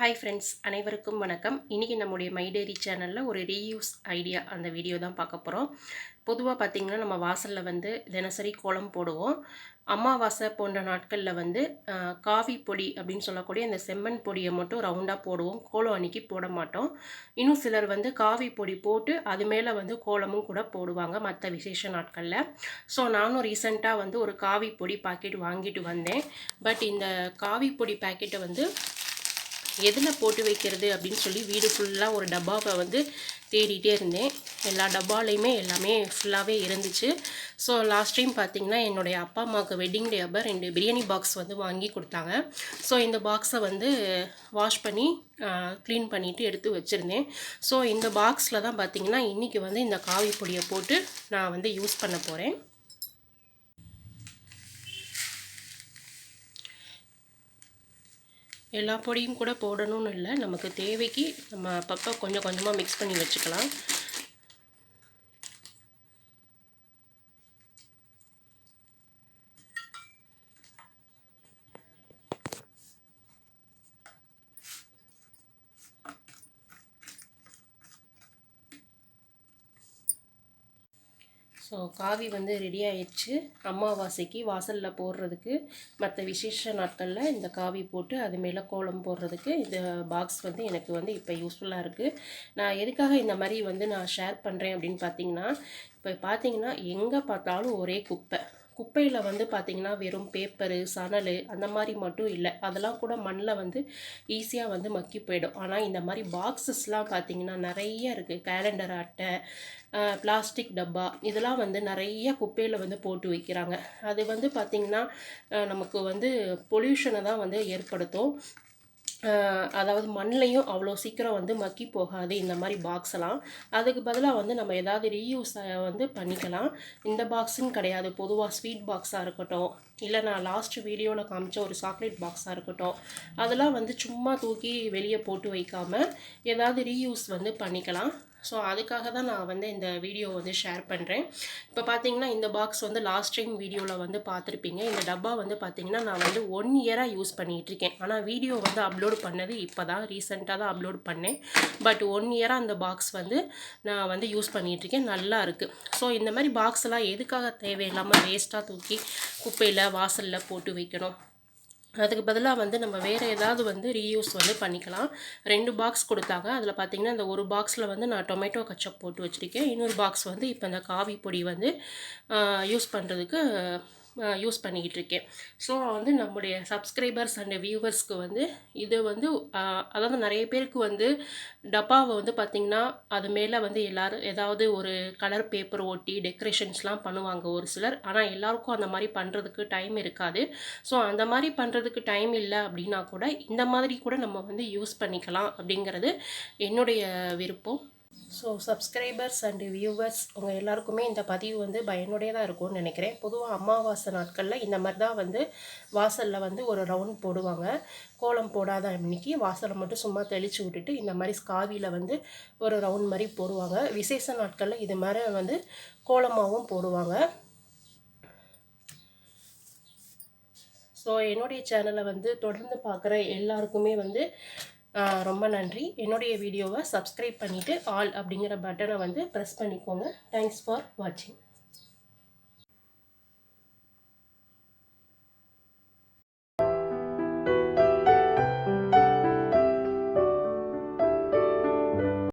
Hi friends அனைவருக்கும் வணக்கம். இன்றைக்கி நம்முடைய மைடேரி சேனலில் ஒரு ரீயூஸ் ஐடியா அந்த வீடியோ தான் பார்க்க போகிறோம் பொதுவாக பார்த்திங்கன்னா நம்ம வாசலில் வந்து தினசரி கோலம் போடுவோம். அமாவாசை போன்ற நாட்களில் வந்து காவி பொடி அப்படின்னு சொல்லக்கூடிய இந்த செம்மண் பொடியை மட்டும் ரவுண்டாக போடுவோம். கோலம் அன்னைக்கு போட மாட்டோம். இன்னும் சிலர் வந்து காவி பொடி போட்டு அது மேலே வந்து கோலமும் கூட போடுவாங்க மற்ற விசேஷ நாட்களில். ஸோ நானும் ரீசெண்டாக வந்து ஒரு காவி பொடி பாக்கெட் வாங்கிட்டு வந்தேன். பட் இந்த காவி பொடி பாக்கெட்டை வந்து எதில் போட்டு வைக்கிறது அப்படின்னு சொல்லி வீடு ஃபுல்லாக ஒரு டப்பாவை வந்து தேடிட்டே இருந்தேன். எல்லா டப்பாலையுமே எல்லாமே ஃபுல்லாகவே இருந்துச்சு. ஸோ லாஸ்ட் டைம் பார்த்திங்கன்னா என்னுடைய அப்பா அம்மாவுக்கு வெட்டிங் டே அப்போ ரெண்டு பிரியாணி பாக்ஸ் வந்து வாங்கி கொடுத்தாங்க. ஸோ இந்த பாக்ஸை வந்து வாஷ் பண்ணி க்ளீன் பண்ணிவிட்டு எடுத்து வச்சுருந்தேன். ஸோ இந்த பாக்ஸில் தான் பார்த்தீங்கன்னா இன்றைக்கி வந்து இந்த காவி பொடியை போட்டு நான் வந்து யூஸ் பண்ண போகிறேன் எல்லா பொடியும் கூட போடணும்னு இல்லை. நமக்கு தேவைக்கு நம்ம அப்பப்போ கொஞ்சம் கொஞ்சமாக மிக்ஸ் பண்ணி வச்சுக்கலாம். ஸோ காவி வந்து ரெடி ஆயிடுச்சு. அமாவாசைக்கு வாசலில் போடுறதுக்கு மற்ற விசேஷ நாட்களில் இந்த காவி போட்டு அது மேலே கோலம் போடுறதுக்கு இந்த பாக்ஸ் வந்து எனக்கு வந்து இப்போ யூஸ்ஃபுல்லாக இருக்குது நான் எதுக்காக இந்த மாதிரி வந்து நான் ஷேர் பண்ணுறேன் அப்படின்னு பார்த்தீங்கன்னா இப்போ பார்த்தீங்கன்னா எங்கே பார்த்தாலும் ஒரே குப்பை. குப்பையில் வந்து பார்த்திங்கன்னா வெறும் பேப்பரு சணல் அந்த மாதிரி மட்டும் இல்லை. அதெல்லாம் கூட மண்ணில் வந்து ஈஸியாக வந்து மக்கி போயிடும். ஆனால் இந்த மாதிரி பாக்ஸஸ்லாம் பார்த்திங்கன்னா நிறைய இருக்குது கேலண்டர் அட்டை பிளாஸ்டிக் டப்பா இதெல்லாம் வந்து நிறைய குப்பையில் வந்து போட்டு வைக்கிறாங்க. அது வந்து பார்த்திங்கன்னா நமக்கு வந்து பொல்யூஷனை தான் வந்து ஏற்படுத்தும். அதாவது மண்ணிலையும் அவ்வளோ சீக்கிரம் வந்து மக்கி போகாது இந்த மாதிரி பாக்ஸ்லாம் அதுக்கு பதிலாக வந்து நம்ம ஏதாவது ரீயூஸ் வந்து பண்ணிக்கலாம். இந்த பாக்ஸுன்னு கிடையாது பொதுவாக ஸ்வீட் பாக்ஸாக இருக்கட்டும். இல்லை நான் லாஸ்ட் வீடியோவில் காமிச்ச ஒரு சாக்லேட் பாக்ஸாக இருக்கட்டும். அதெல்லாம் வந்து சும்மா தூக்கி வெளியே போட்டு வைக்காமல் ஏதாவது ரீயூஸ் வந்து பண்ணிக்கலாம். ஸோ அதுக்காக தான் நான் வந்து இந்த வீடியோ வந்து ஷேர் பண்ணுறேன் இப்போ பார்த்தீங்கன்னா இந்த பாக்ஸ் வந்து லாஸ்ட் டைம் வீடியோவில் வந்து பார்த்துருப்பீங்க இந்த டப்பா வந்து பார்த்தீங்கன்னா நான் வந்து ஒன் இயராக யூஸ் பண்ணிகிட்டு இருக்கேன். ஆனால் வீடியோ வந்து அப்லோட் பண்ணது இப்போ தான் ரீசெண்டாக தான் அப்லோட் பண்ணேன். பட் ஒன் இயராக அந்த பாக்ஸ் வந்து நான் வந்து யூஸ் பண்ணிகிட்டு இருக்கேன். நல்லா இருக்குது ஸோ இந்த மாதிரி பாக்ஸ்லாம் எதுக்காக தேவையில்லாமல் வேஸ்ட்டாக தூக்கி குப்பையில் வாசலில் போட்டு வைக்கணும்? அதுக்கு பதிலாக வந்து நம்ம வேறு ஏதாவது வந்து ரீயூஸ் வந்து பண்ணிக்கலாம். ரெண்டு பாக்ஸ் கொடுத்தாங்க. அதில் பார்த்தீங்கன்னா இந்த ஒரு பாக்ஸில் வந்து நான் டொமேட்டோ கச்சப் போட்டு வச்சுருக்கேன். இன்னொரு பாக்ஸ் வந்து இப்போ இந்த காவி பொடி வந்து யூஸ் பண்ணுறதுக்கு யூஸ் பண்ணிக்கிட்டு இருக்கேன் ஸோ வந்து நம்முடைய சப்ஸ்கிரைபர்ஸ் அண்ட் வியூவர்ஸ்க்கு வந்து இது வந்து அதாவது நிறைய பேருக்கு வந்து டப்பாவை வந்து பார்த்திங்கன்னா அது மேலே வந்து எல்லோரும் ஏதாவது ஒரு கலர் பேப்பர் ஒட்டி டெக்கரேஷன்ஸ்லாம் பண்ணுவாங்க ஒரு சிலர். ஆனால் எல்லாருக்கும் அந்த மாதிரி பண்ணுறதுக்கு டைம் இருக்காது. ஸோ அந்த மாதிரி பண்ணுறதுக்கு டைம் இல்லை அப்படின்னா கூட இந்த மாதிரி கூட நம்ம வந்து யூஸ் பண்ணிக்கலாம் அப்படிங்கிறது என்னுடைய விருப்பம். ஸோ சப்ஸ்கிரைபர்ஸ் அண்ட் வியூவர்ஸ் உங்கள் எல்லாருக்குமே இந்த பதிவு வந்து பயனுடையதாக இருக்கும்னு நினைக்கிறேன். பொதுவாக அமாவாசை நாட்களில் இந்த மாதிரி தான் வந்து வாசலில் வந்து ஒரு ரவுண்ட் போடுவாங்க. கோலம் போடாத அன்னைக்கு வாசலை மட்டும் சும்மா தெளித்து விட்டுட்டு இந்த மாதிரி ஸ்காவியில் வந்து ஒரு ரவுண்ட் மாதிரி போடுவாங்க. விசேஷ நாட்களில் இது மாதிரி வந்து கோலமாகவும் போடுவாங்க. ஸோ என்னுடைய சேனலை வந்து தொடர்ந்து பார்க்குற எல்லாருக்குமே வந்து ரொம்ப நன்றி. என்னுடைய வீடியோவை சப்ஸ்கிரைப் பண்ணிவிட்டு ஆல் அப்படிங்கிற பட்டனை வந்து ப்ரெஸ் பண்ணிக்கோங்க. தேங்க்ஸ் ஃபார் வாட்சிங்